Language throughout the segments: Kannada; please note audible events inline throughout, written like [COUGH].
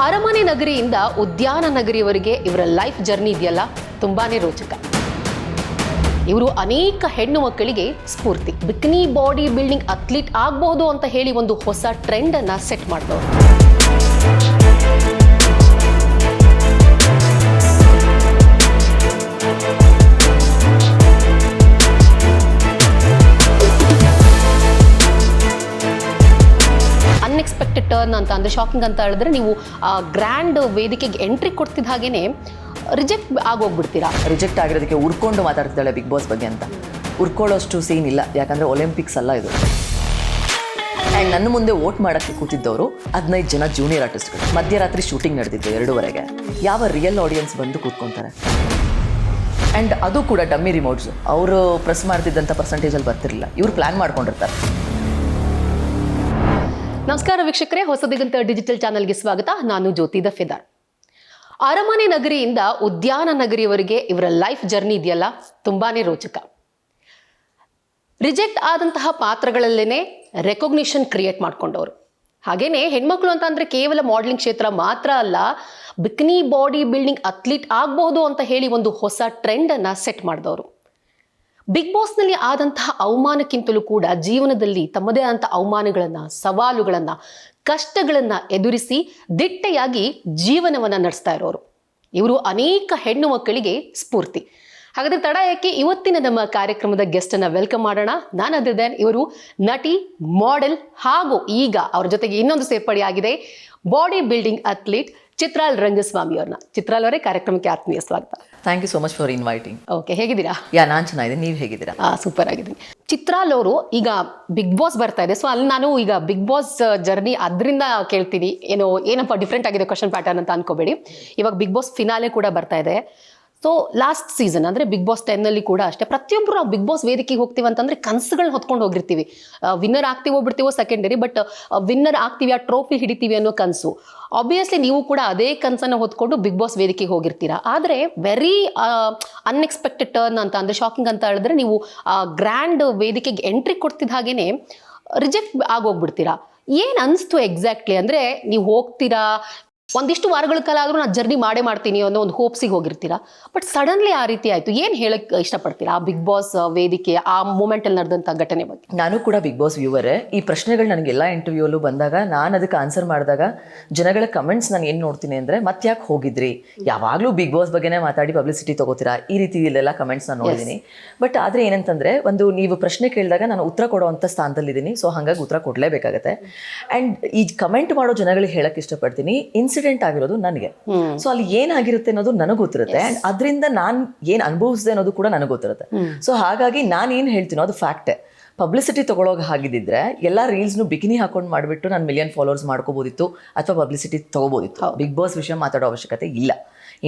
ಅರಮನೆ ನಗರಿಯಿಂದ ಉದ್ಯಾನ ನಗರಿಯವರೆಗೆ ಇವರ ಲೈಫ್ ಜರ್ನಿ ಇದೆಯಲ್ಲ? ತುಂಬಾನೇ ರೋಚಕ. ಇವರು ಅನೇಕ ಹೆಣ್ಣು ಮಕ್ಕಳಿಗೆ ಸ್ಫೂರ್ತಿ. ಬಿಕ್ನಿ ಬಾಡಿ ಬಿಲ್ಡಿಂಗ್ ಅಥ್ಲೀಟ್ ಆಗಬಹುದು ಅಂತ ಹೇಳಿ ಒಂದು ಹೊಸ ಟ್ರೆಂಡ್ ಅನ್ನ ಸೆಟ್ ಮಾಡಿದವರು. ಅನ್ಎಕ್ಸ್ಪೆಕ್ಟೆಡ್ ಟರ್ನ್ ಅಂತ, ಅಂದರೆ ಶಾಕಿಂಗ್ ಅಂತ ಹೇಳಿದ್ರೆ ನೀವು ಗ್ರ್ಯಾಂಡ್ ವೇದಿಕೆಗೆ ಎಂಟ್ರಿ ಕೊಡ್ತಿದ್ದ ಹಾಗೇನೆ ರಿಜೆಕ್ಟ್ ಆಗೋಗ್ಬಿಡ್ತೀರಾ? ರಿಜೆಕ್ಟ್ ಆಗಿರೋದಕ್ಕೆ ಉರ್ಕೊಂಡು ಮಾತಾಡ್ತಿದ್ದಾಳೆ ಬಿಗ್ ಬಾಸ್ ಬಗ್ಗೆ ಅಂತ. ಉರ್ಕೊಳ್ಳೋಷ್ಟು ಸೀನ್ ಇಲ್ಲ, ಯಾಕಂದರೆ ಒಲಿಂಪಿಕ್ಸ್ ಅಲ್ಲ ಇದು. ಆ್ಯಂಡ್ ನನ್ನ ಮುಂದೆ ವೋಟ್ ಮಾಡೋಕ್ಕೆ ಕೂತಿದ್ದವರು ಹದಿನೈದು ಜನ ಜೂನಿಯರ್ ಆರ್ಟಿಸ್ಟ್ಗಳು ಮಧ್ಯರಾತ್ರಿ ಶೂಟಿಂಗ್ ನಡೆದಿದ್ದು ಎರಡೂವರೆಗೆ. ಯಾವ ರಿಯಲ್ ಆಡಿಯನ್ಸ್ ಬಂದು ಕೂತ್ಕೊತಾರೆ? ಆ್ಯಂಡ್ ಅದು ಕೂಡ ಡಮ್ಮಿ ರಿಮೋಟ್ಸ್ ಅವರು ಪ್ರೆಸ್ ಮಾಡ್ತಿದ್ದಂಥ ಪರ್ಸೆಂಟೇಜಲ್ಲಿ ಬರ್ತಿರಲಿಲ್ಲ. ಇವರು ಪ್ಲ್ಯಾನ್ ಮಾಡ್ಕೊಂಡಿರ್ತಾರೆ. ನಮಸ್ಕಾರ ವೀಕ್ಷಕರೇ, ಹೊಸದಿಗಂತ ಡಿಜಿಟಲ್ ಚಾನೆಲ್ಗೆ ಸ್ವಾಗತ. ನಾನು ಜ್ಯೋತಿ ದಫೇದಾರ್ ಫೆದಾರ್. ಅರಮನೆ ನಗರಿಯಿಂದ ಉದ್ಯಾನ ನಗರಿಯವರೆಗೆ ಇವರ ಲೈಫ್ ಜರ್ನಿ ಇದೆಯಲ್ಲ? ತುಂಬಾನೇ ರೋಚಕ. ರಿಜೆಕ್ಟ್ ಆದಂತಹ ಪಾತ್ರಗಳಲ್ಲೇನೆ ರೆಕಗ್ನಿಷನ್ ಕ್ರಿಯೇಟ್ ಮಾಡ್ಕೊಂಡವರು. ಹಾಗೇನೆ ಹೆಣ್ಮಕ್ಳು ಅಂತ ಅಂದ್ರೆ ಕೇವಲ ಮಾಡಲಿಂಗ್ ಕ್ಷೇತ್ರ ಮಾತ್ರ ಅಲ್ಲ, ಬಿಕ್ನಿ ಬಾಡಿ ಬಿಲ್ಡಿಂಗ್ ಅಥ್ಲೀಟ್ ಆಗಬಹುದು ಅಂತ ಹೇಳಿ ಒಂದು ಹೊಸ ಟ್ರೆಂಡ್ ಅನ್ನ ಸೆಟ್ ಮಾಡಿದವರು. ಬಿಗ್ ಬಾಸ್ನಲ್ಲಿ ಆದಂತಹ ಅವಮಾನಕ್ಕಿಂತಲೂ ಕೂಡ ಜೀವನದಲ್ಲಿ ತಮ್ಮದೇ ಆದಂಥ ಅವಮಾನಗಳನ್ನು, ಸವಾಲುಗಳನ್ನು, ಕಷ್ಟಗಳನ್ನು ಎದುರಿಸಿ ದಿಟ್ಟೆಯಾಗಿ ಜೀವನವನ್ನು ನಡೆಸ್ತಾ ಇರೋರು. ಇವರು ಅನೇಕ ಹೆಣ್ಣು ಮಕ್ಕಳಿಗೆ ಸ್ಫೂರ್ತಿ. ಹಾಗಾದ್ರೆ ತಡ ಯಾಕೆ ಇವತ್ತಿನ ನಮ್ಮ ಕಾರ್ಯಕ್ರಮದ ಗೆಸ್ಟ್ ಅನ್ನ ವೆಲ್ಕಮ್ ಮಾಡೋಣ. ನಾನು ಅದಿದ್ದೇನೆ ಇವರು ನಟಿ ಮಾಡೆಲ್ ಹಾಗೂ ಈಗ ಅವ್ರ ಜೊತೆಗೆ ಇನ್ನೊಂದು ಸೇರ್ಪಡೆಯಾಗಿದೆ. Body building athlete Chitral Rangaswamy ಅವ್ರನ್ನ. ಚಿತ್ರಾಲ್ ಅವರೇ ಕಾರ್ಯಕ್ರಮಕ್ಕೆ ಆತ್ಮೀಯ ಸ್ವಾಗತ. Thank you so much for inviting okay ಹೇಗಿದ್ದೀರಾ? ಯಾ ನಾನು ಚೆನ್ನಾಗಿದೆ ನೀವು ಹೇಗಿದ್ದೀರಾ? ಆ ಸೂಪರ್ ಆಗಿದ್ದೀನಿ. ಚಿತ್ರಾಲ್ ಅವರು ಈಗ ಬಿಗ್ ಬಾಸ್ ಬರ್ತಾ ಇದೆ. ಸೊ ಅಲ್ಲಿ ನಾನು ಈಗ ಬಿಗ್ ಬಾಸ್ ಜರ್ನಿ ಅದರಿಂದ ಕೇಳ್ತೀನಿ. ಏನೋ ಏನಪ್ಪ ಡಿಫ್ರೆಂಟ್ ಆಗಿದೆ ಕ್ವಶನ್ ಪ್ಯಾಟರ್ನ್ ಅಂತ ಅನ್ಕೋಬೇಡಿ. ಇವಾಗ ಬಿಗ್ ಬಾಸ್ ಫಿನಾಲೆ ಕೂಡ ಬರ್ತಾ ಇದೆ. ಸೊ ಲಾಸ್ಟ್ ಸೀಸನ್ ಅಂದರೆ ಬಿಗ್ ಬಾಸ್ ಟೆನ್ನಲ್ಲಿ ಕೂಡ ಅಷ್ಟೇ. ಪ್ರತಿಯೊಬ್ಬರು ನಾವು ಬಿಗ್ ಬಾಸ್ ವೇದಿಕೆಗೆ ಹೋಗ್ತೀವಿ ಅಂತಂದರೆ ಕನಸುಗಳನ್ನ ಹೊತ್ಕೊಂಡು ಹೋಗಿರ್ತೀವಿ. ವಿನ್ನರ್ ಆಗ್ತೀವೋ ಬಿಡ್ತೀವೋ ಸೆಕೆಂಡರಿ ಬಟ್ ವಿನ್ನರ್ ಆಗ್ತೀವಿ, ಆ ಟ್ರೋಫಿ ಹಿಡಿತೀವಿ ಅನ್ನೋ ಕನಸು. ಆಬ್ವಿಯಸ್ಲಿ ನೀವು ಕೂಡ ಅದೇ ಕನಸನ್ನು ಹೊತ್ಕೊಂಡು ಬಿಗ್ ಬಾಸ್ ವೇದಿಕೆಗೆ ಹೋಗಿರ್ತೀರಾ. ಆದರೆ ವೆರಿ ಅನ್ಎಕ್ಸ್ಪೆಕ್ಟೆಡ್ ಟರ್ನ್ ಅಂತ, ಅಂದರೆ ಶಾಕಿಂಗ್ ಅಂತ ಹೇಳಿದ್ರೆ ನೀವು ಗ್ರ್ಯಾಂಡ್ ವೇದಿಕೆಗೆ ಎಂಟ್ರಿ ಕೊಡ್ತಿದ್ದ ಹಾಗೇ ರಿಜೆಕ್ಟ್ ಆಗೋಗ್ಬಿಡ್ತೀರಾ. ಏನು ಅನಿಸ್ತು ಎಕ್ಸಾಕ್ಟ್ಲಿ ಅಂದರೆ, ನೀವು ಹೋಗ್ತೀರಾ ಒಂದಿಷ್ಟು ವಾರಗಳ ಕಾಲ ಆದರೂ ನಾನು ಜರ್ನಿ ಮಾಡೇ ಮಾಡ್ತೀನಿ ಅನ್ನೋ ಒಂದು ಹೋಪ್ಸಿಗೆ ಹೋಗಿರ್ತೀರಾ? ಬಟ್ ಸಡನ್ಲಿ ಆ ರೀತಿ ಆಯಿತು. ಏನು ಹೇಳಕ್ಕೆ ಇಷ್ಟಪಡ್ತೀರಾ? ಆ ಬಿಗ್ ಬಾಸ್ ವೇದಿಕೆ ಆ ಮೂಮೆಂಟಲ್ಲಿ ನಡೆದಂಥ ಘಟನೆ ಬಗ್ಗೆ. ನಾನು ಕೂಡ ಬಿಗ್ ಬಾಸ್ ವ್ಯೂವರೇ. ಈ ಪ್ರಶ್ನೆಗಳು ನನಗೆ ಎಲ್ಲ ಇಂಟರ್ವ್ಯೂಲ್ಲೂ ಬಂದಾಗ ನಾನು ಅದಕ್ಕೆ ಆನ್ಸರ್ ಮಾಡಿದಾಗ ಜನಗಳ ಕಮೆಂಟ್ಸ್ ನಾನು ಏನು ನೋಡ್ತೀನಿ ಅಂದರೆ ಮತ್ತೆ ಯಾಕೆ ಹೋಗಿದ್ರಿ? ಯಾವಾಗಲೂ ಬಿಗ್ ಬಾಸ್ ಬಗ್ಗೆನೇ ಮಾತಾಡಿ ಪಬ್ಲಿಸಿಟಿ ತಗೋತೀರಾ? ಈ ರೀತಿ ಇಲ್ಲೆಲ್ಲ ಕಮೆಂಟ್ಸ್ ನಾನು ನೋಡಿದ್ದೀನಿ ಬಟ್ ಆದರೆ ಏನಂತಂದರೆ ಒಂದು ನೀವು ಪ್ರಶ್ನೆ ಕೇಳಿದಾಗ ನಾನು ಉತ್ತರ ಕೊಡೋವಂಥ ಸ್ಥಾನದಲ್ಲಿದ್ದೀನಿ. ಸೊ ಹಾಗಾಗಿ ಉತ್ತರ ಕೊಡಲೇಬೇಕಾಗತ್ತೆ. ಆ್ಯಂಡ್ ಈ ಕಮೆಂಟ್ ಮಾಡೋ ಜನಗಳಿಗೆ ಹೇಳಕ್ಕೆ ಇಷ್ಟಪಡ್ತೀನಿ. ಇನ್ಸಿಡೆಂಟ್ ಆಗಿರೋದು ನನಗೆ. ಸೊ ಅಲ್ಲಿ ಏನಾಗಿರುತ್ತೆ ಅನ್ನೋದು ನನಗೆ ಗೊತ್ತಿರುತ್ತೆ. ಅಂಡ್ ಅದರಿಂದ ನಾನು ಏನು ಅನುಭವಿಸಿದೆ ಅನ್ನೋದು ಕೂಡ ನನಗೆ ಗೊತ್ತಿರುತ್ತೆ. ಸೊ ಹಾಗಾಗಿ ನಾನು ಏನು ಹೇಳ್ತೀನೋ ಅದು ಫ್ಯಾಕ್ಟೇ ಪಬ್ಲಿಸಿಟಿ ತೊಗೊಳೋಗ ಹಾಗಿದ್ದಿದ್ರೆ ಎಲ್ಲ ರೀಲ್ಸ್ನು ಬಿಕಿನಿ ಹಾಕೊಂಡು ಮಾಡಿಬಿಟ್ಟು ನಾನು ಮಿಲಿಯನ್ ಫಾಲೋವರ್ಸ್ ಮಾಡ್ಕೋಬೋದಿತ್ತು ಅಥವಾ ಪಬ್ಲಿಸಿಟಿ ತೊಗೋಬೋದಿತ್ತು. ಬಿಗ್ ಬಾಸ್ ವಿಷಯ ಮಾತಾಡೋ ಅವಶ್ಯಕತೆ ಇಲ್ಲ.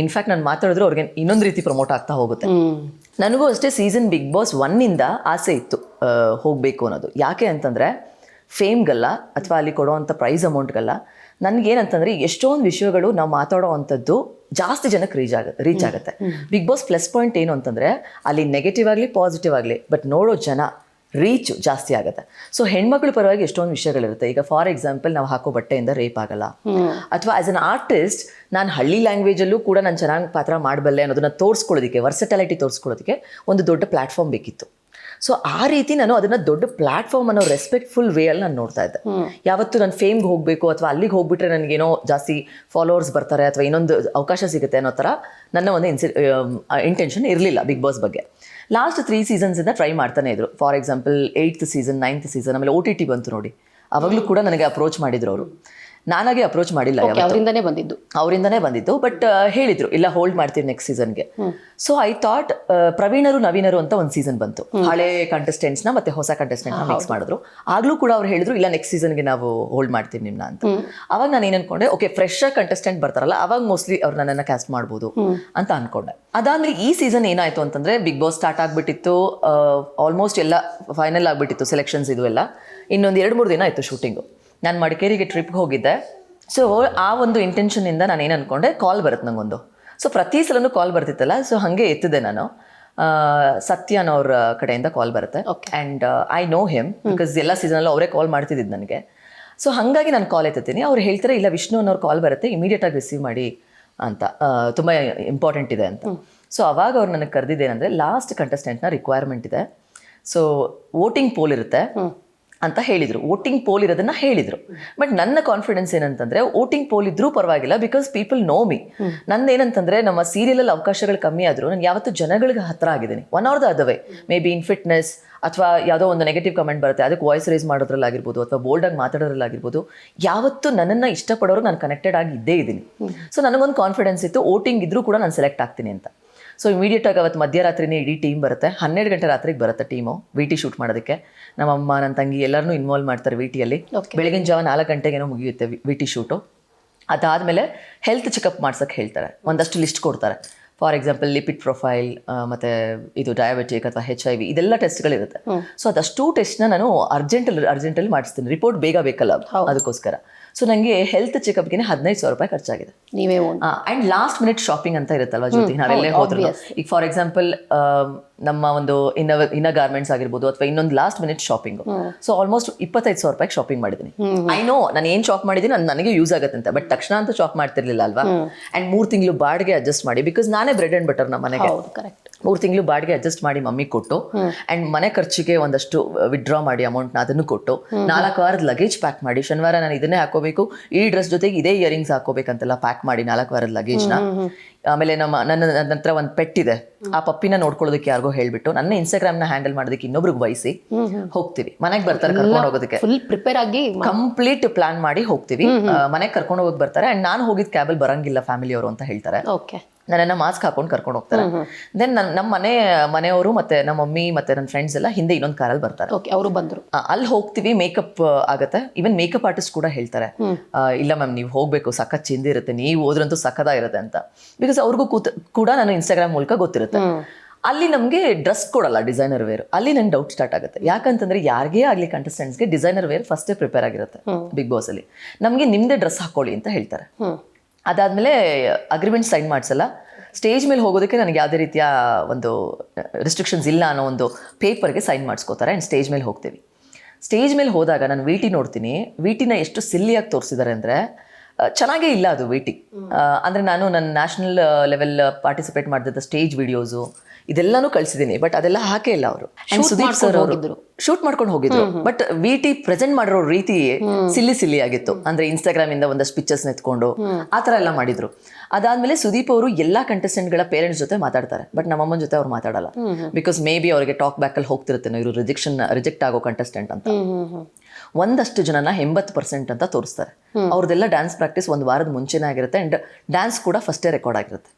ಇನ್ಫ್ಯಾಕ್ಟ್ ನಾನು ಮಾತಾಡಿದ್ರೆ ಅವ್ರಿಗೆ ಇನ್ನೊಂದು ರೀತಿ ಪ್ರಮೋಟ್ ಆಗ್ತಾ ಹೋಗುತ್ತೆ. ನನಗೂ ಅಷ್ಟೇ ಸೀಸನ್ ಬಿಗ್ ಬಾಸ್ ಒನ್ನಿಂದ ಆಸೆ ಇತ್ತು ಹೋಗಬೇಕು ಅನ್ನೋದು. ಯಾಕೆ ಅಂತಂದರೆ ಫೇಮ್ಗಲ್ಲ ಅಥವಾ ಅಲ್ಲಿ ಕೊಡೋವಂಥ ಪ್ರೈಸ್ ಅಮೌಂಟ್ಗಲ್ಲ ನನಗೇನಂತಂದರೆ ಎಷ್ಟೊಂದು ವಿಷಯಗಳು ನಾವು ಮಾತಾಡೋ ಅಂಥದ್ದು ಜಾಸ್ತಿ ಜನಕ್ಕೆ ರೀಚ್ ಆಗ ರೀಚ್ ಆಗುತ್ತೆ. ಬಿಗ್ ಬಾಸ್ ಪ್ಲಸ್ ಪಾಯಿಂಟ್ ಏನು ಅಂತಂದರೆ ಅಲ್ಲಿ ನೆಗೆಟಿವ್ ಆಗಲಿ ಪಾಸಿಟಿವ್ ಆಗಲಿ ಬಟ್ ನೋಡೋ ಜನ ರೀಚು ಜಾಸ್ತಿ ಆಗುತ್ತೆ. ಸೊ ಹೆಣ್ಮಕ್ಳ ಪರವಾಗಿ ಎಷ್ಟೊಂದು ವಿಷಯಗಳಿರುತ್ತೆ. ಈಗ ಫಾರ್ ಎಕ್ಸಾಂಪಲ್ ನಾವು ಹಾಕೋ ಬಟ್ಟೆಯಿಂದ ರೇಪ್ ಆಗಲ್ಲ. ಅಥವಾ ಆಸ್ ಅನ್ ಆರ್ಟಿಸ್ಟ್ ನಾನು ಹಳ್ಳಿ ಲ್ಯಾಂಗ್ವೇಜಲ್ಲೂ ಕೂಡ ನಾನು ಚೆನ್ನಾಗಿ ಪಾತ್ರ ಮಾಡಬಲ್ಲೆ ಅನ್ನೋದನ್ನ ತೋರಿಸ್ಕೊಳ್ಳೋದಕ್ಕೆ ವರ್ಸಟಾಲಿಟಿ ತೋರಿಸ್ಕೊಳ್ಳೋದಕ್ಕೆ ಒಂದು ದೊಡ್ಡ ಪ್ಲಾಟ್ಫಾರ್ಮ್ ಬೇಕಿತ್ತು. ಸೊ ಆ ರೀತಿ ನಾನು ಅದನ್ನ ದೊಡ್ಡ ಪ್ಲಾಟ್ಫಾರ್ಮ್ ಅನ್ನೋ ರೆಸ್ಪೆಕ್ಟ್ಫುಲ್ ವೇ ಅಲ್ಲಿ ನಾನು ನೋಡ್ತಾ ಇದ್ದೆ. ಯಾವತ್ತು ನಾನು ಫೇಮ್ಗೆ ಹೋಗಬೇಕು ಅಥವಾ ಅಲ್ಲಿಗೆ ಹೋಗ್ಬಿಟ್ರೆ ನನಗೇನೋ ಜಾಸ್ತಿ ಫಾಲೋವರ್ಸ್ ಬರ್ತಾರೆ ಅಥವಾ ಇನ್ನೊಂದು ಅವಕಾಶ ಸಿಗುತ್ತೆ ಅನ್ನೋ ಥರ ನನ್ನ ಒಂದು ಇನ್ಸಿ ಇಂಟೆನ್ಷನ್ ಇರಲಿಲ್ಲ ಬಿಗ್ ಬಾಸ್ ಬಗ್ಗೆ. ಲಾಸ್ಟ್ ತ್ರೀ ಸೀಸನ್ಸಿಂದ ಟ್ರೈ ಮಾಡ್ತಾನೆ ಇದ್ರು. For example eighth season ninth season ಆಮೇಲೆ ಓ ಟಿ ಟಿ ಬಂತು ನೋಡಿ. ಅವಾಗಲೂ ಕೂಡ ನನಗೆ ಅಪ್ರೋಚ್ ಮಾಡಿದ್ರು ಅವರು. ನಾನಾಗೆ ಅಪ್ರೋಚ್ ಮಾಡಿಲ್ಲ. ಅವರಿಂದನೇ ಬಂದಿದ್ದು. ಅವರಿಂದನೇ ಬಂದಿದ್ದು ಬಟ್ ಹೇಳಿದ್ರು ಇಲ್ಲ ಹೋಲ್ಡ್ ಮಾಡ್ತೀವಿ ನೆಕ್ಸ್ಟ್ ಸೀಸನ್ಗೆ ಸೊ ಐ ಥಾಟ್ ಪ್ರವೀಣರು ನವೀನರು ಅಂತ ಒಂದು ಸೀಸನ್ ಬಂತು. ಹಳೆ ಕಂಟೆಸ್ಟೆಂಟ್ಸ್ನ ಮತ್ತೆ ಹೊಸ ಕಂಟೆಸ್ಟೆಂಟ್ನ ಮಿಕ್ಸ್ ಮಾಡಿದ್ರು. ಆಗ್ಲೂ ಕೂಡ ಅವ್ರು ಹೇಳಿದ್ರು ಇಲ್ಲ ನೆಕ್ಸ್ಟ್ ಸೀಸನ್ಗೆ ನಾವು ಹೋಲ್ಡ್ ಮಾಡ್ತೀವಿ ನಿಮ್ನ ಅಂತ. ಅವಾಗ ನಾನು ಏನ್ ಅನ್ಕೊಂಡೆ ಓಕೆ ಫ್ರೆಶ್ ಕಂಟೆಸ್ಟೆಂಟ್ ಬರ್ತಾರಲ್ಲ ಅವಾಗ ಮೋಸ್ಟ್ಲಿ ಅವ್ರು ನನ್ನನ್ನ ಕ್ಯಾಸ್ಟ್ ಮಾಡ್ಬೋದು. ಅಂತ ಅನ್ಕೊಂಡೆ. ಅದಾದ್ರೆ ಈ ಸೀಸನ್ ಏನಾಯ್ತು ಅಂತಂದ್ರೆ ಬಿಗ್ ಬಾಸ್ ಸ್ಟಾರ್ಟ್ ಆಗ್ಬಿಟ್ಟಿತ್ತು ಆಲ್ಮೋಸ್ಟ್ ಎಲ್ಲ ಫೈನಲ್ ಆಗ್ಬಿಟ್ಟಿತ್ತು ಸೆಲೆಕ್ಷನ್ಸ್ ಇದು ಎಲ್ಲ. ಇನ್ನೊಂದು ಎರಡು ಮೂರು ದಿನ ಆಯ್ತು ಶೂಟಿಂಗು ನಾನು ಮಡಿಕೇರಿಗೆ ಟ್ರಿಪ್ಗೆ ಹೋಗಿದ್ದೆ. ಸೊ ಆ ಒಂದು ಇಂಟೆನ್ಷನಿಂದ ನಾನು ಏನು ಅಂದ್ಕೊಂಡೆ ಕಾಲ್ ಬರುತ್ತೆ ನನಗೊಂದು ಸೊ ಪ್ರತಿ ಸಲನೂ ಕಾಲ್ ಬರ್ತಿತ್ತಲ್ಲ ಸೊ ಹಾಗೆ ಎತ್ತಿದೆ ನಾನು. ಸತ್ಯ ಅನ್ನೋರ ಕಡೆಯಿಂದ ಕಾಲ್ ಬರುತ್ತೆ. And I know him. Because ಎಲ್ಲ ಸೀಸನಲ್ಲೂ ಅವರೇ ಕಾಲ್ ಮಾಡ್ತಿದ್ದಿದ್ದು ನನಗೆ. ಸೊ ಹಾಗಾಗಿ ನಾನು ಕಾಲ್ ಎತ್ತೀನಿ ಅವ್ರು ಹೇಳ್ತಾರೆ ಇಲ್ಲ ವಿಷ್ಣು ಅನ್ನೋರು ಕಾಲ್ ಬರುತ್ತೆ ಇಮಿಡಿಯೇಟಾಗಿ ರಿಸೀವ್ ಮಾಡಿ ಅಂತ. ತುಂಬ ತುಂಬಾ ಇಂಪಾರ್ಟೆಂಟ್ ಇದೆ ಅಂತ. ಸೊ ಅವಾಗ ಅವ್ರು ನನಗೆ ಕರೆದಿದ್ದೇನೆಂದರೆ ಲಾಸ್ಟ್ ಕಂಟೆಸ್ಟೆಂಟ್ನ ರಿಕ್ವೈರ್ಮೆಂಟ್ ಇದೆ. ಸೊ ವೋಟಿಂಗ್ ಪೋಲ್ ಇರುತ್ತೆ. ಅಂತ ಹೇಳಿದರು. ವೋಟಿಂಗ್ ಪೋಲ್ ಇರೋದನ್ನ ಹೇಳಿದರು. ಬಟ್ ನನ್ನ ಕಾನ್ಫಿಡೆನ್ಸ್ ಏನಂತಂದ್ರೆ ವೋಟಿಂಗ್ ಪೋಲ್ ಇದ್ರೂ ಪರವಾಗಿಲ್ಲ ಬಿಕಾಸ್ ಪೀಪಲ್ ನೋ ಮಿ ನಂದೇನಂತಂದ್ರೆ ನಮ್ಮ ಸೀರಿಯಲಲ್ಲಿ ಅವಕಾಶಗಳು ಕಮ್ಮಿ ಆದರೂ ನಾನು ಯಾವತ್ತು ಜನಗಳಿಗೆ ಹತ್ರ ಆಗಿದ್ದೀನಿ. ಒನ್ ಆರ್ ದ ಅದವೇ ಮೇ ಬಿ ಇನ್ ಫಿಟ್ನೆಸ್ ಅಥವಾ ಯಾವುದೋ ಒಂದು ನೆಗೆಟಿವ್ ಕಮೆಂಟ್ ಬರುತ್ತೆ ಅದಕ್ಕೆ ವಾಯ್ಸ್ ರೈಸ್ ಮಾಡೋದ್ರಲ್ಲಾಗಿರ್ಬೋದು ಅಥವಾ ಬೋಲ್ಡಾಗಿ ಮಾತಾಡೋದ್ರಲ್ಲಾಗಿರ್ಬೋದು ಯಾವತ್ತು ನನ್ನನ್ನು ಇಷ್ಟಪಡೋರು ನಾನು ಕನೆಕ್ಟೆಡ್ ಆಗಿ ಇದ್ದೇ ಇದ್ದೀನಿ. ಸೊ ನನಗೊಂದು ಕಾನ್ಫಿಡೆನ್ಸ್ ಇತ್ತು ವೋಟಿಂಗ್ ಇದ್ರೂ ಕೂಡ ನಾನು ಸೆಲೆಕ್ಟ್ ಆಗ್ತೀನಿ ಅಂತ. ಸೊ ಇಮಿಡಿಯೇಟ್ ಆಗಿ ಅವತ್ತು ಮಧ್ಯರಾತ್ರಿನೇ ಇಡೀ ಟೀಮ್ ಬರುತ್ತೆ. ಹನ್ನೆರಡು ಗಂಟೆ ರಾತ್ರಿಗೆ ಬರುತ್ತೆ ಟೀಮು ವಿ ಟಿ ಶೂಟ್ ಮಾಡೋದಕ್ಕೆ. ನಮ್ಮಮ್ಮ ನನ್ನ ತಂಗಿ ಎಲ್ಲರನ್ನೂ ಇನ್ವಾಲ್ವ್ ಮಾಡ್ತಾರೆ ವಿ ಟಿಯಲ್ಲಿ. ಬೆಳಗಿನ ಜಾವ ನಾಲ್ಕು ಗಂಟೆಗೇನೋ ಮುಗಿಯುತ್ತೆ ವಿ ಟಿ ಶೂಟು ಅದಾದಮೇಲೆ ಹೆಲ್ತ್ ಚೆಕಪ್ ಮಾಡ್ಸೋಕ್ಕೆ ಹೇಳ್ತಾರೆ. ಒಂದಷ್ಟು ಲಿಸ್ಟ್ ಕೊಡ್ತಾರೆ. ಫಾರ್ ಎಕ್ಸಾಂಪಲ್ ಲಿಪಿಡ್ ಪ್ರೊಫೈಲ್ ಮತ್ತು ಇದು ಡಯಾಬಿಟಿಕ್ ಅಥವಾ ಹೆಚ್ ಐ ವಿ ಇದೆಲ್ಲ ಟೆಸ್ಟ್ಗಳಿರುತ್ತೆ ಸೊ ಅದಷ್ಟು ಟೆಸ್ಟ್ನ ನಾನು ಅರ್ಜೆಂಟಲ್ಲಿ ಅರ್ಜೆಂಟಲ್ಲಿ ಮಾಡಿಸ್ತೀನಿ. ರಿಪೋರ್ಟ್ ಬೇಗ ಬೇಕಲ್ಲ ಅದಕ್ಕೋಸ್ಕರ. ಸೊ ನನಗೆ ಹೆಲ್ತ್ ಚೆಕಪ್ಗೆ ಹದಿನೈದು ಸಾವಿರ ರೂಪಾಯಿ ಖರ್ಚಾಗಿದೆ. ನೀವೇ ಅಂಡ್ ಲಾಸ್ಟ್ ಮಿನಿಟ್ ಶಾಪಿಂಗ್ ಅಂತ ಇರುತ್ತಲ್ವಾ ಜ್ಯೋತಿ? ನಾವೆಲ್ಲೇ ಹೋದ್ರು ಈಗ ಫಾರ್ ಎಕ್ಸಾಂಪಲ್ ನಮ್ಮ ಒಂದು ಇನ್ನ ಇನ್ನ ಗಾರ್ಮೆಂಟ್ಸ್ ಆಗಿರ್ಬೋದು ಅಥವಾ ಇನ್ನೊಂದು last minute shopping so almost ಇಪ್ಪತ್ತೈದು ಸಾವಿರ ರೂಪಾಯಿ ಶಾಪಿಂಗ್ ಮಾಡಿದ್ದೀನಿ ಐ ನೋ ನಾನು ಏನು ಶಾಪ್ ಮಾಡಿದ್ದೀನಿ ಅದು ನನಗೆ ಯೂಸ್ ಆಗುತ್ತೆ ಅಂತ ಬಟ್ ತಕ್ಷಣ ಅಂತ ಶಾಪ್ ಮಾಡ್ತಿರ್ಲಿಲ್ಲ ಅಲ್ವಾ? ಅಂಡ್ ಮೂರ್ ತಿಂಗಳು ಬಾಡಿಗೆ ಅಡ್ಜಸ್ಟ್ ಮಾಡಿ ಬಿಕಾಸ್ ನಾನೇ ಬ್ರೆಡ್ ಅಂಡ್ ಬಟರ್ ನಮ್ಮ ಮನೆಗೆ. ಕರೆಕ್ಟ್ ಮೂರು ತಿಂಗಳು ಬಾಡಿಗೆ ಅಡ್ಜಸ್ಟ್ ಮಾಡಿ ಮಮ್ಮಿ ಕೊಟ್ಟು ಅಂಡ್ ಮನೆ ಖರ್ಚಿಗೆ ಒಂದಷ್ಟು ವಿಡ್ರಾ ಮಾಡಿ ಅಮೌಂಟ್ನ ಅದನ್ನು ಕೊಟ್ಟು ನಾಲ್ಕು ವಾರದ ಲಗೇಜ್ ಪ್ಯಾಕ್ ಮಾಡಿ. ಶನಿವಾರ ನಾನು ಇದನ್ನೇ ಹಾಕೋಬೇಕು. ಈ ಡ್ರೆಸ್ ಜೊತೆಗೆ ಇದೇ ಇಯರಿಂಗ್ಸ್ ಹಾಕೋಬೇಕಂತೆಲ್ಲ ಪ್ಯಾಕ್ ಮಾಡಿ ನಾಲ್ಕು ವಾರದ ಲಗೇಜ್ನ ಆಮೇಲೆ ನಮ್ಮ ನನ್ನ ನನ್ನ ಹತ್ರ ಒಂದು ಪೆಟ್ಟಿದೆ ಆ ಪಪ್ಪಿನ ನೋಡ್ಕೊಳ್ಳೋದಕ್ಕೆ ಯಾರಿಗೋ ಹೇಳ್ಬಿಟ್ಟು ನನ್ನ ಇನ್ಸ್ಟಾಗ್ರಾಮ್ನ ಹ್ಯಾಂಡಲ್ ಮಾಡೋದಕ್ಕೆ ಇನ್ನೊಬ್ರಿಗೆ ವಹಿಸಿ ಹೋಗ್ತೀವಿ. ಮನೆಗೆ ಬರ್ತಾರೆ ಕರ್ಕೊಂಡು ಹೋಗೋದಕ್ಕೆ. ಫುಲ್ ಪ್ರಿಪೇರ್ ಆಗಿ ಕಂಪ್ಲೀಟ್ ಪ್ಲಾನ್ ಮಾಡಿ ಹೋಗ್ತೀವಿ. ಮನೆಗೆ ಕರ್ಕೊಂಡು ಹೋಗಿ ಬರ್ತಾರೆ. ಅಂಡ್ ನಾನು ಹೋಗಿದ್ ಕ್ಯಾಬಲ್ ಬರಂಗಿಲ್ಲ ಫ್ಯಾಮಿಲಿ ಅವರು ಅಂತ ಹೇಳ್ತಾರೆ. ಓಕೆ ನನ್ನನ್ನ ಮಾಸ್ಕ್ ಹಾಕೊಂಡು ಕರ್ಕೊಂಡು ಹೋಗ್ತಾರೆ. ದೆನ್ ನನ್ನ ನಮ್ಮ ಮನೆ ಮನೆಯವರು ಮತ್ತೆ ನಮ್ಮ ಮಮ್ಮಿ ಮತ್ತೆ ನನ್ನ ಫ್ರೆಂಡ್ಸ್ ಎಲ್ಲ ಹಿಂದೆ ಇನ್ನೊಂದು ಕಾರಲ್ಲಿ ಬರ್ತಾರೆ. ಓಕೆ ಅವರು ಬಂದರು. ಅಲ್ಲಿ ಹೋಗ್ತೀವಿ ಮೇಕಪ್ ಆಗುತ್ತೆ. ಈವನ್ ಮೇಕಪ್ ಆರ್ಟಿಸ್ಟ್ ಕೂಡ ಹೇಳ್ತಾರೆ. ಇಲ್ಲ ಮ್ಯಾಮ್ ನೀವು ಹೋಗಬೇಕು ಸಖತ್ ಚಿಂದಿ ಇರುತ್ತೆ ನೀವು ಹೋದ್ರಂತೂ ಸಖದ ಇರುತ್ತೆ ಅಂತ. ಬಿಕಾಸ್ ಅವ್ರಿಗೂ ಕೂತ್ ಕೂಡ ನಾನು ಇನ್ಸ್ಟಾಗ್ರಾಮ್ ಮೂಲಕ ಗೊತ್ತಿರುತ್ತೆ. ಅಲ್ಲಿ ನಮಗೆ ಡ್ರೆಸ್ ಕೊಡಲ್ಲ ಡಿಸೈನರ್ ವೇರ್ ಅಲ್ಲಿ ನಂಗೆ ಡೌಟ್ ಸ್ಟಾರ್ಟ್ ಆಗುತ್ತೆ. ಯಾಕಂತಂದ್ರೆ ಯಾರಿಗೇ ಆಗಲಿ ಕಂಟೆಸ್ಟೆಂಟ್ಸ್ಗೆ ಡಿಸೈನರ್ ವೇರ್ ಫಸ್ಟೇ ಪ್ರಿಪೇರ್ ಆಗಿರುತ್ತೆ ಬಿಗ್ ಬಾಸ್ ಅಲ್ಲಿ. ನಮಗೆ ನಿಮ್ದೇ ಡ್ರೆಸ್ ಹಾಕೊಳ್ಳಿ ಅಂತ ಹೇಳ್ತಾರೆ. ಅದಾದಮೇಲೆ ಅಗ್ರಿಮೆಂಟ್ ಸೈನ್ ಮಾಡಿಸಲ್ಲ. ಸ್ಟೇಜ್ ಮೇಲೆ ಹೋಗೋದಕ್ಕೆ ನನಗೆ ಯಾವುದೇ ರೀತಿಯ ಒಂದು ರಿಸ್ಟ್ರಿಕ್ಷನ್ಸ್ ಇಲ್ಲ ಅನ್ನೋ ಒಂದು ಪೇಪರ್ಗೆ ಸೈನ್ ಮಾಡಿಸ್ಕೋತಾರೆ ಆ್ಯಂಡ್ ಸ್ಟೇಜ್ ಮೇಲೆ ಹೋಗ್ತೀವಿ. ಸ್ಟೇಜ್ ಮೇಲೆ ಹೋದಾಗ ನಾನು ವಿ ಟಿ ನೋಡ್ತೀನಿ. ವಿ ಟಿನ ಎಷ್ಟು ಸಿಲ್ಲಿಯಾಗಿ ತೋರಿಸಿದ್ದಾರೆ ಅಂದರೆ ಚೆನ್ನಾಗೇ ಇಲ್ಲ ಅದು ವಿ ಟಿ ಅಂದರೆ ನಾನು ನನ್ನ ನ್ಯಾಷನಲ್ ಲೆವೆಲ್ ಪಾರ್ಟಿಸಿಪೇಟ್ ಮಾಡಿದ ಸ್ಟೇಜ್ ವಿಡಿಯೋಸು ಇದೆಲ್ಲನೂ ಕಳಿಸಿದ್ದೀನಿ ಬಟ್ ಅದೆಲ್ಲ ಹಾಕೇ ಇಲ್ಲ ಅವರು. ಸುದೀಪ್ ಸರ್ ಅವರು ಶೂಟ್ ಮಾಡ್ಕೊಂಡು ಹೋಗಿದ್ರು. ಬಟ್ ವಿ ಟಿ ಪ್ರೆಸೆಂಟ್ ಮಾಡಿರೋ ರೀತಿ ಸಿಲ್ಲಿ ಸಿಲ್ಲಿ ಆಗಿತ್ತು. ಅಂದ್ರೆ ಇನ್ಸ್ಟಾಗ್ರಾಮ್ ಇಂದ ಒಂದಷ್ಟು ಪಿಕ್ಚರ್ಸ್ ಎತ್ಕೊಂಡು ಆತರ ಎಲ್ಲಾ ಎಲ್ಲ ಮಾಡಿದ್ರು. ಅದಾದ್ಮೇಲೆ ಸುದೀಪ್ ಅವರು ಎಲ್ಲಾ ಕಂಟೆಸ್ಟೆಂಟ್ಗಳ ಪೇರೆಂಟ್ಸ್ ಜೊತೆ ಮಾತಾಡ್ತಾರೆ ಬಟ್ ನಮ್ಮಮ್ಮನ ಜೊತೆ ಅವ್ರು ಮಾತಾಡಲ್ಲ. ಬಿಕಾಸ್ ಮೇ ಬಿ ಅವರಿಗೆ ಟಾಕ್ ಬ್ಯಾಕ್ ಅಲ್ಲಿ ಹೋಗ್ತಿರುತ್ತೆ ಇವರು ರಿಜೆಕ್ಷನ್ ರಿಜೆಕ್ಟ್ ಆಗೋ ಕಂಟೆಸ್ಟೆಂಟ್ ಅಂತ. ಒಂದಷ್ಟು ಜನನ ಎಂಬತ್ತು ಪರ್ಸೆಂಟ್ ಅಂತ ತೋರಿಸ್ತಾರೆ. ಅವ್ರದ್ದೆಲ್ಲ ಡ್ಯಾನ್ಸ್ ಪ್ರಾಕ್ಟೀಸ್ ಒಂದು ವಾರದ ಮುಂಚೆನೇ ಆಗಿರುತ್ತೆ ಅಂಡ್ ಡ್ಯಾನ್ಸ್ ಕೂಡ ಫಸ್ಟೇ ರೆಕಾರ್ಡ್ ಆಗಿರುತ್ತೆ.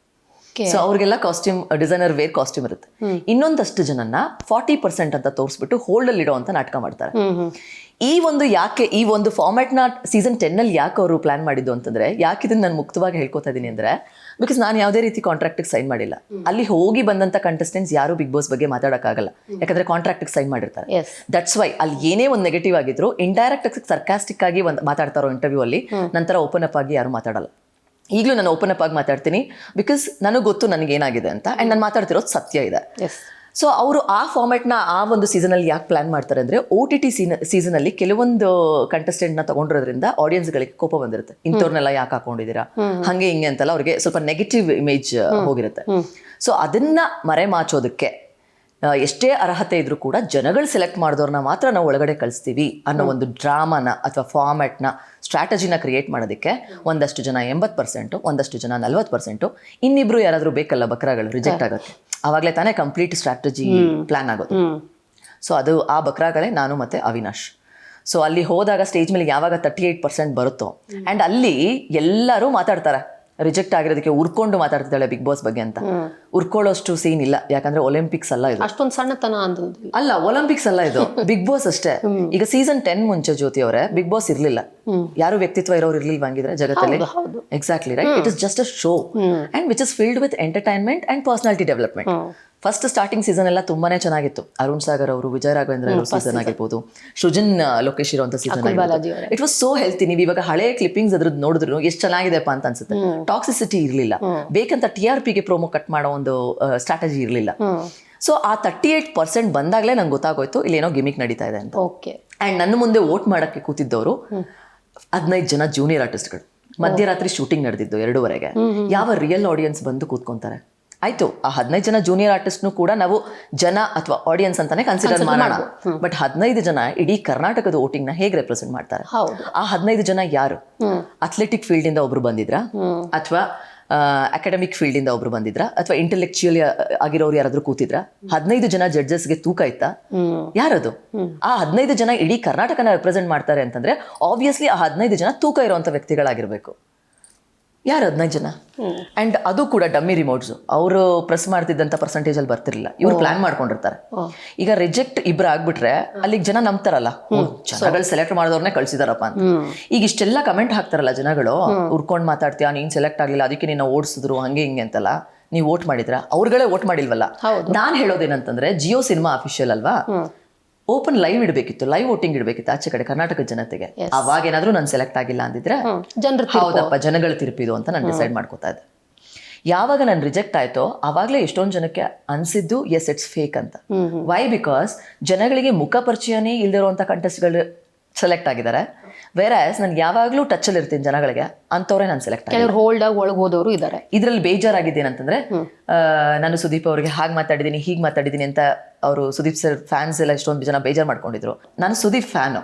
ಸೊ ಅವ್ರಿಗೆಲ್ಲ ಕಾಸ್ಟ್ಯೂಮ್ ಡಿಸೈನರ್ ವೇರ್ ಕಾಸ್ಟ್ಯೂಮ್ ಇರುತ್ತೆ. ಇನ್ನೊಂದಷ್ಟು ಜನನ್ನ ಫಾರ್ಟಿ ಪರ್ಸೆಂಟ್ ಅಂತ ತೋರಿಸ್ಬಿಟ್ಟು ಹೋಲ್ಡ್ ಅಲ್ಲಿ ಇಡೋ ಅಂತ ನಾಟಕ ಮಾಡ್ತಾರೆ. ಈ ಒಂದು ಯಾಕೆ ಈ ಒಂದು ಫಾರ್ಮ್ಯಾಟ್ನ ಸೀಸನ್ ಟೆನ್ ಅಲ್ಲಿ ಯಾಕೆ ಅವರು ಪ್ಲಾನ್ ಮಾಡಿದ್ದು ಅಂತಂದ್ರೆ ಯಾಕೆ ಇದನ್ನ ನಾನು ಮುಕ್ತವಾಗಿ ಹೇಳ್ಕೊತಾ ಇದ್ದೀನಿ ಅಂದ್ರೆ ಬಿಕಾಸ್ ನಾನು ಯಾವುದೇ ರೀತಿ ಕಾಂಟ್ರಾಕ್ಟಿಗೆ ಸೈನ್ ಮಾಡಿಲ್ಲ. ಅಲ್ಲಿ ಹೋಗಿ ಬಂದಂತ ಕಂಟೆಸ್ಟೆಂಟ್ಸ್ ಯಾರು ಬಿಗ್ ಬಾಸ್ ಬಗ್ಗೆ ಮಾತಾಡೋಕ್ಕಾಗಲ್ಲ. ಯಾಕಂದ್ರೆ ಕಾಂಟ್ರಾಕ್ಟಿಗೆ ಸೈನ್ ಮಾಡಿರ್ತಾರೆ. ದಟ್ಸ್ ವೈ ಅಲ್ಲಿ ಏನೇ ಒಂದು ನೆಗೆಟಿವ್ ಆಗಿದ್ರು ಇಂಡೈರೆಕ್ಟ್ ಸರ್ಕಾಸ್ಟಿಕ್ ಆಗಿ ಒಂದು ಮಾತಾಡ್ತಾರೋ ಇಂಟರ್ವ್ಯೂ ಅಲ್ಲಿ ನಂತರ ಓಪನ್ ಅಪ್ ಆಗಿ ಯಾರು ಮಾತಾಡಲ್ಲ. ಈಗಲೂ ನಾನು ಓಪನ್ ಅಪ್ ಆಗಿ ಮಾತಾಡ್ತೀನಿ ಬಿಕಾಸ್ ನನಗೆ ಗೊತ್ತು ನನಗೇನಾಗಿದೆ ಅಂತ. ಆ್ಯಂಡ್ ನಾನು ಮಾತಾಡ್ತಿರೋದು ಸತ್ಯ ಇದೆ. ಸೊ ಅವರು ಆ ಫಾರ್ಮ್ಯಾಟ್ನ ಆ ಒಂದು ಸೀಸನಲ್ಲಿ ಯಾಕೆ ಪ್ಲಾನ್ ಮಾಡ್ತಾರೆ ಅಂದರೆ ಓ ಟಿ ಟಿ ಸೀನ ಸೀಸನಲ್ಲಿ ಕೆಲವೊಂದು ಕಂಟೆಸ್ಟೆಂಟ್ನ ತಗೊಂಡಿರೋದ್ರಿಂದ ಆಡಿಯನ್ಸ್ಗಳಿಗೆ ಕೋಪ ಬಂದಿರುತ್ತೆ. ಇಂಥವ್ರನ್ನೆಲ್ಲ ಯಾಕೆ ಹಾಕೊಂಡಿದ್ದೀರಾ? ಹಂಗೆ ಹಿಂಗೆ ಅಂತೆಲ್ಲ ಅವ್ರಿಗೆ ಸ್ವಲ್ಪ ನೆಗೆಟಿವ್ ಇಮೇಜ್ ಹೋಗಿರುತ್ತೆ. ಸೊ ಅದನ್ನ ಮರೆಮಾಚೋದಕ್ಕೆ ಎಷ್ಟೇ ಅರ್ಹತೆ ಇದ್ರೂ ಕೂಡ ಜನಗಳು ಸೆಲೆಕ್ಟ್ ಮಾಡಿದವ್ರನ್ನ ಮಾತ್ರ ನಾವು ಒಳಗಡೆ ಕಳಿಸ್ತೀವಿ ಅನ್ನೋ ಒಂದು ಡ್ರಾಮಾನ ಅಥವಾ ಫಾರ್ಮ್ಯಾಟ್ನ ಸ್ಟ್ರಾಟಜಿನ ಕ್ರಿಯೇಟ್ ಮಾಡೋದಕ್ಕೆ ಒಂದಷ್ಟು ಜನ ಎಂಬತ್ತು ಪರ್ಸೆಂಟು ಒಂದಷ್ಟು ಜನ ನಲ್ವತ್ತು ಪರ್ಸೆಂಟು ಇನ್ನಿಬ್ರು ಯಾರಾದರೂ ಬೇಕಲ್ಲ ಬಕ್ರಾಗಳು ರಿಜೆಕ್ಟ್ ಆಗುತ್ತೆ ಆವಾಗಲೇ ತಾನೇ ಕಂಪ್ಲೀಟ್ ಸ್ಟ್ರಾಟಜಿ ಪ್ಲಾನ್ ಆಗೋದು. ಸೊ ಅದು ಆ ಬಕ್ರಾಗಳೇ ನಾನು ಮತ್ತೆ ಅವಿನಾಶ್. ಸೊ ಅಲ್ಲಿ ಹೋದಾಗ ಸ್ಟೇಜ್ ಮೇಲೆ ಯಾವಾಗ ತರ್ಟಿ ಏಯ್ಟ್ ಪರ್ಸೆಂಟ್ ಬರುತ್ತೋ ಆ್ಯಂಡ್ ಅಲ್ಲಿ ಎಲ್ಲರೂ ಮಾತಾಡ್ತಾರೆ. ರಿಜೆಕ್ಟ್ ಆಗಿರೋದಕ್ಕೆ ಉರ್ಕೊಂಡು ಮಾತಾಡ್ತಿದ್ದಾಳೆ ಬಿಗ್ ಬಾಸ್ ಬಗ್ಗೆ ಅಂತ. ಉರ್ಕೊಳ್ಳೋಷ್ಟು ಸೀನ್ ಇಲ್ಲ. ಯಾಕಂದ್ರೆ ಒಲಿಂಪಿಕ್ಸ್ ಅಲ್ಲ ಇದು. ಅಷ್ಟೊಂದು ಸಣ್ಣತನ ಅಲ್ಲ ಒಲಿಂಪಿಕ್ಸ್ ಅಲ್ಲ ಇದು. [LAUGHS] ಬಿಗ್ ಬಾಸ್ ಅಷ್ಟೇ. ಈಗ ಸೀಸನ್ ಟೆನ್ ಮುಂಚೆ ಜ್ಯೋತಿ ಅವರೇ ಬಿಗ್ ಬಾಸ್ ಇರ್ಲಿಲ್ಲ. ಯಾರು ವ್ಯಕ್ತಿತ್ವ ಇರೋರು ಇರ್ಲಿಲ್ವಾ ಹಂಗಿದ್ರೆ ಜಗತ್ತಲ್ಲಿ? Exactly right it is just a show and which is filled with entertainment and personality development first starting season ಎಲ್ಲ ತುಂಬಾನೇ ಚೆನ್ನಾಗಿತ್ತು. ಅರುಣ್ ಸಾಗರ್ ಅವರು ವಿಜಯ ರಾಘವೇಂದ್ರ ಅವರು ಸೀಸನ್ ಆಗಿರ್ಬೋದು. ಸೃಜನ್ ಲೋಕೇಶ್ ಇರುವಂತ season it was so healthy ನೀವು ಇವಾಗ ಹಳೆ ಕ್ಲಿಪ್ಪಿಂಗ್ಸ್ ಅದ್ರದ್ದು ನೋಡಿದ್ರು ಎಷ್ಟು ಚೆನ್ನಾಗಿದೆಪ್ಪ ಅಂತ ಅನ್ಸುತ್ತೆ. ಟಾಕ್ಸಿಸಿಟಿ ಇರಲಿಲ್ಲ. ಬೇಕಂತ ಟಿ ಆರ್ ಪಿಗೆ ಪ್ರೋಮೋ ಕಟ್ ಮಾಡೋ ಒಂದು ಸ್ಟ್ರಾಟಜಿ ಇರಲಿಲ್ಲ. ಸೊ ಆ ತರ್ಟಿ ಏಟ್ ಪರ್ಸೆಂಟ್ ಬಂದಾಗಲೇ ನಂಗೆ ಗೊತ್ತಾಗೋಯ್ತು ಇಲ್ಲಿ ಏನೋ ಗಿಮಿಕ್ ನಡೀತಾ ಇದೆ ಅಂತ. ಓಕೆ ಆ್ಯಂಡ್ ನನ್ನ ಮುಂದೆ ವೋಟ್ ಮಾಡೋಕ್ಕೆ ಕೂತಿದ್ದವರು ಹದಿನೈದು ಜನ ಜೂನಿಯರ್ ಆರ್ಟಿಸ್ಟ್ಗಳು ಮಧ್ಯರಾತ್ರಿ ಶೂಟಿಂಗ್ ನಡೆದಿದ್ದು ಎರಡೂವರೆಗೆ. ಯಾವ ರಿಯಲ್ ಆಡಿಯನ್ಸ್ ಬಂದು ಕೂತ್ಕೊಂತಾರೆ? ಆಯ್ತು ಆ ಹದಿನೈದು ಜನ ಜೂನಿಯರ್ ಆರ್ಟಿಸ್ಟ್ನು ಕೂಡ ನಾವು ಜನ ಅಥವಾ ಆಡಿಯನ್ಸ್ ಅಂತಾನೆ ಕನ್ಸಿಡರ್ ಮಾಡೋಣ. ಬಟ್ ಹದಿನೈದು ಜನ ಇಡೀ ಕರ್ನಾಟಕದ ವೋಟಿಂಗ್ನ ಹೇಗೆ ರೆಪ್ರೆಸೆಂಟ್ ಮಾಡ್ತಾರೆ? ಆ ಹದಿನೈದು ಜನ ಯಾರು? ಅಥ್ಲೆಟಿಕ್ ಫೀಲ್ಡ್ ಇಂದ ಒಬ್ರು ಬಂದಿದ್ರಾ? ಅಥವಾ ಅಕಾಡೆಮಿಕ್ ಫೀಲ್ಡ್ ಇಂದ ಒಬ್ರು ಬಂದಿದ್ರಾ? ಅಥವಾ ಇಂಟೆಲೆಕ್ಚುಯಲ್ ಆಗಿರೋರು ಯಾರಾದ್ರೂ ಕೂತಿದ್ರಾ? ಹದಿನೈದು ಜನ ಜಡ್ಜಸ್ಗೆ ತೂಕ ಇತ್ತಾ? ಯಾರದು? ಆ ಹದಿನೈದು ಜನ ಇಡೀ ಕರ್ನಾಟಕನ ರೆಪ್ರೆಸೆಂಟ್ ಮಾಡ್ತಾರೆ ಅಂತಂದ್ರೆ ಆಬ್ವಿಯಸ್ಲಿ ಆ ಹದಿನೈದು ಜನ ತೂಕ ಇರುವಂತ ವ್ಯಕ್ತಿಗಳಾಗಿರ್ಬೇಕು. ಯಾರು ಹದಿನೈದು ಜನ? ಅಂಡ್ ಅದು ಕೂಡ ಡಮ್ಮಿ ರಿಮೋಟ್ಸ್ ಅವರು ಪ್ರೆಸ್ ಮಾಡ್ತಿದ್ದಂತ ಪರ್ಸೆಂಟೇಜ್ ಅಲ್ಲಿ ಬರ್ತಿರಲಿಲ್ಲ. ಇವ್ರು ಪ್ಲಾನ್ ಮಾಡ್ಕೊಂಡಿರ್ತಾರೆ. ಈಗ ರಿಜೆಕ್ಟ್ ಇಬ್ಬರು ಆಗ್ಬಿಟ್ರೆ ಅಲ್ಲಿಗೆ ಜನ ನಂಬ್ತಾರಲ್ಲ. ಜನಗಳು ಸೆಲೆಕ್ಟ್ ಮಾಡಿದವ್ರನ್ನೇ ಕಳ್ಸಿದಾರಪ್ಪ ಅಂತ. ಈಗ ಇಷ್ಟೆಲ್ಲ ಕಮೆಂಟ್ ಹಾಕ್ತಾರಲ್ಲ ಜನಗಳು ಉರ್ಕೊಂಡ್ ಮಾತಾಡ್ತೀಯಾ? ನೀನ್ ಸೆಲೆಕ್ಟ್ ಆಗಲಿಲ್ಲ ಅದಕ್ಕೆ ನಿನ್ನ ಓಡಿಸಿದ್ರು ಹಂಗೆ ಹಿಂಗೆ ಅಂತಲ್ಲ. ನೀವು ವೋಟ್ ಮಾಡಿದ್ರ? ಅವ್ರಗಳೇ ವೋಟ್ ಮಾಡಿಲ್ವಲ್ಲ. ನಾನ್ ಹೇಳೋದೇನಂತಂದ್ರೆ ಜಿಯೋ ಸಿನಿಮಾ ಅಫಿಷಿಯಲ್ ಅಲ್ವಾ? ಓಪನ್ ಲೈವ್ ಇಡಬೇಕಿತ್ತು ಲೈವ್ ವೋಟಿಂಗ್ ಇಡಬೇಕಿತ್ತು ಆಚೆ ಕಡೆ ಕರ್ನಾಟಕ ಜನತೆಗೆ. ಅವಾಗ ಏನಾದರೂ ನಾನು ಸೆಲೆಕ್ಟ್ ಆಗಿಲ್ಲ ಅಂದಿದ್ರೆ ಜನರು ಹೌದಪ್ಪ ಜನಗಳು ತಿರುಪಿದು ಅಂತ ನಾನು ಡಿಸೈಡ್ ಮಾಡ್ಕೋತಾ ಇದ್ದೆ. ಯಾವಾಗ ನಾನು ರಿಜೆಕ್ಟ್ ಆಯ್ತೋ ಆವಾಗಲೇ ಎಷ್ಟೊಂದು ಜನಕ್ಕೆ ಅನ್ಸಿದ್ದು ಎಸ್ ಇಟ್ಸ್ ಫೇಕ್ ಅಂತ. ವೈ ಬಿಕಾಸ್ ಜನಗಳಿಗೆ ಮುಖ ಪರಿಚಯನೇ ಅಂತ ಕಂಟೆಸ್ಟ್ಗಳು ಸೆಲೆಕ್ಟ್ ಆಗಿದ್ದಾರೆ. ಬೇರೆ ನಾನು ಯಾವಾಗಲೂ ಅಲ್ಲಿ ಇರ್ತೀನಿ ಜನಗಳಿಗೆ ಅಂಥವ್ರೆ ನಾನು ಸೆಲೆಕ್ಟ್ ಕೆಲವರು ಹೋಲ್ಡ್ ಆಗಿ ಒಳಗೆ ಹೋದವರು ಇದ್ದಾರೆ ಇದರಲ್ಲಿ ಬೇಜಾರಾಗಿದ್ದೇನಂತಂದ್ರೆ ಅಂತಂದ್ರೆ ನಾನು ಸುದೀಪ್ ಅವ್ರಿಗೆ ಹಾಗೆ ಮಾತಾಡಿದ್ದೀನಿ ಹೀಗೆ ಮಾತಾಡಿದ್ದೀನಿ ಅಂತ ಅವರು ಸುದೀಪ್ ಸರ್ ಫ್ಯಾನ್ಸ್ ಎಲ್ಲ ಎಷ್ಟೊಂದು ಜನ ಬೇಜಾರು ಮಾಡ್ಕೊಂಡಿದ್ರು. ನಾನು ಸುದೀಪ್ ಫ್ಯಾನು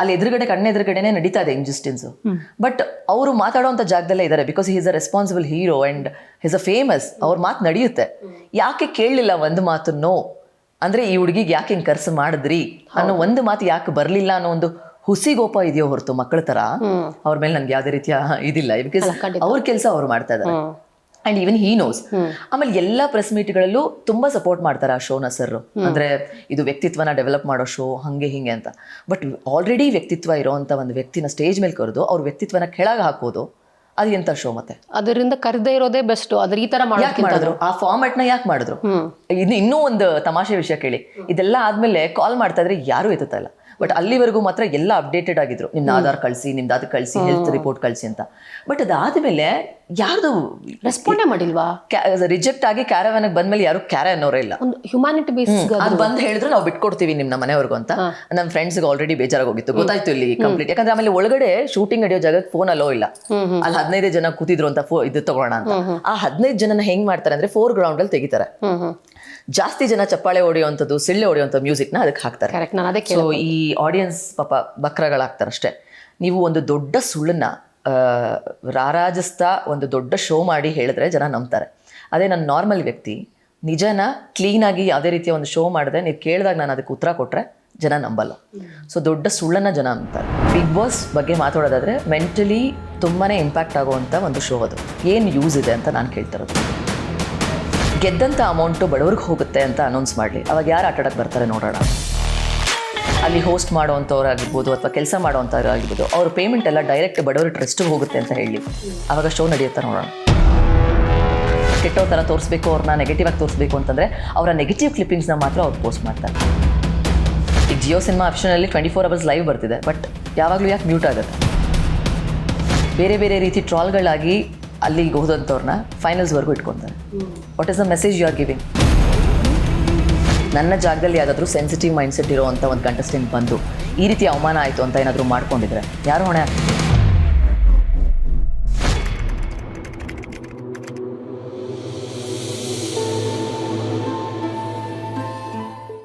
ಅಲ್ಲಿ ಎದುರುಗಡೆ ಕಣ್ಣ ಎದುರುಗಡೆನೆ ನಡೀತಾ ಇದೆ ಇಂಜಸ್ಟಿನ್ಸ್ ಬಟ್ ಅವರು ಮಾತಾಡುವಂತ ಜಾಗದಲ್ಲೇ ಇದ್ದಾರೆ because is a responsible hero and is a famous ಅವ್ರ ಮಾತು ನಡೆಯುತ್ತೆ. ಯಾಕೆ ಕೇಳಲಿಲ್ಲ ಒಂದು ಮಾತು ನೋ ಅಂದ್ರೆ ಈ ಹುಡುಗಿಗೆ ಯಾಕೆ ಹಿಂಗೆ ಕರ್ಸು ಮಾಡಿದ್ರಿ? ಅನ್ನೋ ಒಂದು ಮಾತು ಯಾಕೆ ಬರಲಿಲ್ಲ ಅನ್ನೋ ಒಂದು ಹುಸಿಗೋಪ ಇದೆಯೋ ಹೊರತು ಮಕ್ಕಳ ತರ ಅವ್ರ ಮೇಲೆ ನನ್ಗೆ ಯಾವ್ದೇ ರೀತಿಯ ಇದಿಲ್ಲ. ಬಿಕಾಸ್ ಅವ್ರ ಕೆಲಸ ಅವ್ರು ಮಾಡ್ತಾ ಇದ್ದಾರೆ ಅಂಡ್ ಈವನ್ ಹೀ ನೋಸ್ ಆಮೇಲೆ ಎಲ್ಲಾ ಪ್ರೆಸ್ ಮೀಟ್ ಗಳಲ್ಲೂ ತುಂಬಾ ಸಪೋರ್ಟ್ ಮಾಡ್ತಾರೆ ಆ ಶೋನ ಸರ್ ಅಂದ್ರೆ ಇದು ವ್ಯಕ್ತಿತ್ವನ ಡೆವಲಪ್ ಮಾಡೋ ಶೋ ಹಂಗೆ ಹಿಂಗೆ ಅಂತ. ಬಟ್ ಆಲ್ರೆಡಿ ವ್ಯಕ್ತಿತ್ವ ಇರೋಂಥ ಒಂದು ವ್ಯಕ್ತಿನ ಸ್ಟೇಜ್ ಮೇಲೆ ಕರೆದು ಅವ್ರ ವ್ಯಕ್ತಿತ್ವನ ಕೆಳಗೆ ಹಾಕೋದು ಅದು ಎಂತ ಶೋ ಮತ್ತೆ? ಅದರಿಂದ ಕರೆದೇ ಇರೋದೇ ಬೆಸ್ಟ್ ಅದ್ರ ಈ ತರ ಯಾಕೆ ಮಾಡಿದ್ರು? ಆ ಫಾರ್ಮ್ಯಾಟ್ನ ಯಾಕೆ ಮಾಡಿದ್ರು? ಇನ್ನು ಇನ್ನೂ ಒಂದು ತಮಾಷೆ ವಿಷಯ ಕೇಳಿ. ಇದೆಲ್ಲ ಆದ್ಮೇಲೆ ಕಾಲ್ ಮಾಡ್ತಾ ಇದ್ರೆ ಯಾರು ಎತ್ತುತ್ತಾ ಇಲ್ಲ. ಬಟ್ ಅಲ್ಲಿವರೆಗೂ ಮಾತ್ರ ಎಲ್ಲ ಅಪ್ಡೇಟೆಡ್ ಆಗಿದ್ರು. ನಿಮ್ದು ಆಧಾರ್ ಕಳಿಸಿ ನಿಮ್ದು ಅದು ಕಳಿಸಿ ಹೆಲ್ತ್ ರಿಪೋರ್ಟ್ ಕಳಿಸಿ ಅಂತ. ಬಟ್ ಅದಾದ್ಮೇಲೆ ಯಾರ್ದು ರೆಸ್ಪಾಂಡೇ ಮಾಡಿಲ್ವಾ? ರಿಜೆಕ್ಟ್ ಆಗಿ ಕ್ಯಾರವನ್ಗೆ ಬಂದ್ಮೇಲೆ ಯಾರು ಕ್ಯಾರೆ ಅನ್ನೋರೇ ಇಲ್ಲ. ಒಂದು ಹ್ಯುಮ್ಯಾನಿಟಿ ಬೇಸ್ ಅದು ಬಂದ್ ಹೇಳಿದ್ರೆ ನಾವು ಬಿಟ್ಕೊಡ್ತೀವಿ ನಿಮ್ಮ ಮನೆವರೆಗೂ ಅಂತ. ನಮ್ಮ ಫ್ರೆಂಡ್ಸ್ಗೆ ಆಲ್ರೆಡಿ ಬೇಜಾರಾಗೋಗಿತ್ತು. ಗೊತ್ತಾಯ್ತು ಇಲ್ಲಿ ಕಂಪ್ಲೀಟ್ ಯಾಕಂದ್ರೆ ಆಮೇಲೆ ಒಳಗಡೆ ಶೂಟಿಂಗ್ ನಡೆಯೋ ಜಾಗಕ್ಕೆ ಫೋನ್ ಅಲ್ಲೋ ಇಲ್ಲ. ಅಲ್ಲಿ ಹದಿನೈದು ಜನ ಕೂತಿದ್ರು ಅಂತ ಫೋ ಇದು ತಗೋಣ ಅಂತ. ಆ ಹದಿನೈದು ಜನನ ಹೆಂಗ್ ಮಾಡ್ತಾರೆ ಅಂದ್ರೆ ಫೋರ್ ಗ್ರೌಂಡ್ ಅಲ್ಲಿ ತೆಗಿತಾರೆ. ಜಾಸ್ತಿ ಜನ ಚಪ್ಪಾಳೆ ಹೊಡೆಯುವಂಥದ್ದು ಸಿಳ್ಳೆ ಹೊಡೆಯುವಂಥ ಮ್ಯೂಸಿಕ್ನ ಅದಕ್ಕೆ ಹಾಕ್ತಾರೆ. ಕರೆಕ್ಟ್ ನಾನು ಅದಕ್ಕೆ ಸೊ ಈ ಆಡಿಯನ್ಸ್ ಪಾಪ ಬಕ್ರಗಳಾಗ್ತಾರೆ ಅಷ್ಟೇ ನೀವು ಒಂದು ದೊಡ್ಡ ಸುಳ್ಳನ್ನ ರಾರಾಜಿಸ್ತಾ ಒಂದು ದೊಡ್ಡ ಶೋ ಮಾಡಿ ಹೇಳಿದ್ರೆ ಜನ ನಂಬ್ತಾರೆ. ಅದೇ ನನ್ನ ನಾರ್ಮಲ್ ವ್ಯಕ್ತಿ ನಿಜನ ಕ್ಲೀನಾಗಿ ಯಾವುದೇ ರೀತಿಯ ಒಂದು ಶೋ ಮಾಡಿದ್ರೆ ನೀವು ಕೇಳಿದಾಗ ನಾನು ಅದಕ್ಕೆ ಉತ್ತರ ಕೊಟ್ಟರೆ ಜನ ನಂಬಲ್ಲ. ಸೊ ದೊಡ್ಡ ಸುಳ್ಳನ್ನ ಜನ ಅಂತಾರೆ ಬಿಗ್ ಬಾಸ್ ಬಗ್ಗೆ ಮಾತಾಡೋದಾದ್ರೆ ಮೆಂಟಲಿ ತುಂಬಾ ಇಂಪ್ಯಾಕ್ಟ್ ಆಗುವಂಥ ಒಂದು ಶೋ ಅದು. ಏನು ಯೂಸ್ ಇದೆ ಅಂತ ನಾನು ಕೇಳ್ತಿರೋದು ಗೆದ್ದಂಥ ಅಮೌಂಟು ಬಡವ್ರಿಗೆ ಹೋಗುತ್ತೆ ಅಂತ ಅನೌನ್ಸ್ ಮಾಡಲಿ. ಅವಾಗ ಯಾರು ಆಟಾಡಕ್ಕೆ ಬರ್ತಾರೆ ನೋಡೋಣ. ಅಲ್ಲಿ ಹೋಸ್ಟ್ ಮಾಡೋವಂಥವ್ರಾಗಿರ್ಬೋದು ಅಥವಾ ಕೆಲಸ ಮಾಡೋವಂಥವ್ರಾಗಿರ್ಬೋದು ಅವ್ರ ಪೇಮೆಂಟ್ ಎಲ್ಲ ಡೈರೆಕ್ಟ್ ಬಡವ್ರ ಟ್ರಸ್ಟಿಗೆ ಹೋಗುತ್ತೆ ಅಂತ ಹೇಳಿ. ಅವಾಗ ಶೋ ನಡೆಯುತ್ತೆ ನೋಡೋಣ. ಕೆಟ್ಟೋ ಥರ ತೋರಿಸ್ಬೇಕು ಅವ್ರನ್ನ ನೆಗೆಟಿವ್ ಆಗಿ ತೋರಿಸ್ಬೇಕು ಅಂತಂದರೆ ಅವರ ನೆಗೆಟಿವ್ ಕ್ಲಿಪ್ಪಿಂಗ್ಸ್ನ ಮಾತ್ರ ಅವ್ರು ಪೋಸ್ಟ್ ಮಾಡ್ತಾರೆ. ಈಗ ಜಿಯೋ ಸಿನಿಮಾ ಆಪ್ಷನಲ್ಲಿ ಟ್ವೆಂಟಿ ಫೋರ್ ಅವರ್ಸ್ ಲೈವ್ ಬರ್ತಿದೆ ಬಟ್ ಯಾವಾಗಲೂ ಯಾಕೆ ಮ್ಯೂಟ್ ಆಗುತ್ತೆ? ಬೇರೆ ಬೇರೆ ರೀತಿ ಟ್ರಾಲ್ಗಳಾಗಿ ಅಲ್ಲಿಗೆ ಹೋದಂಥವ್ರನ್ನ ಫೈನಲ್ಸ್ವರೆಗೂ ಇಟ್ಕೊತಾರೆ. What is the message you are giving ನನ್ನ ಜಾಗದಲ್ಲಿ ಯಾವುದಾದ್ರೂ ಸೆನ್ಸಿಟಿವ್ ಮೈಂಡ್ಸೆಟ್ ಅಂತ ಒಂದು ಕಂಟೆಸ್ಟೆಂಟ್ ಬಂದು ಈ ರೀತಿ ಅವಮಾನ ಆಯಿತು ಅಂತ ಏನಾದರೂ ಮಾಡ್ಕೊಂಡಿದ್ರೆ, ಯಾರು ಹೊಣೆ ಆಗ್ತಾರೆ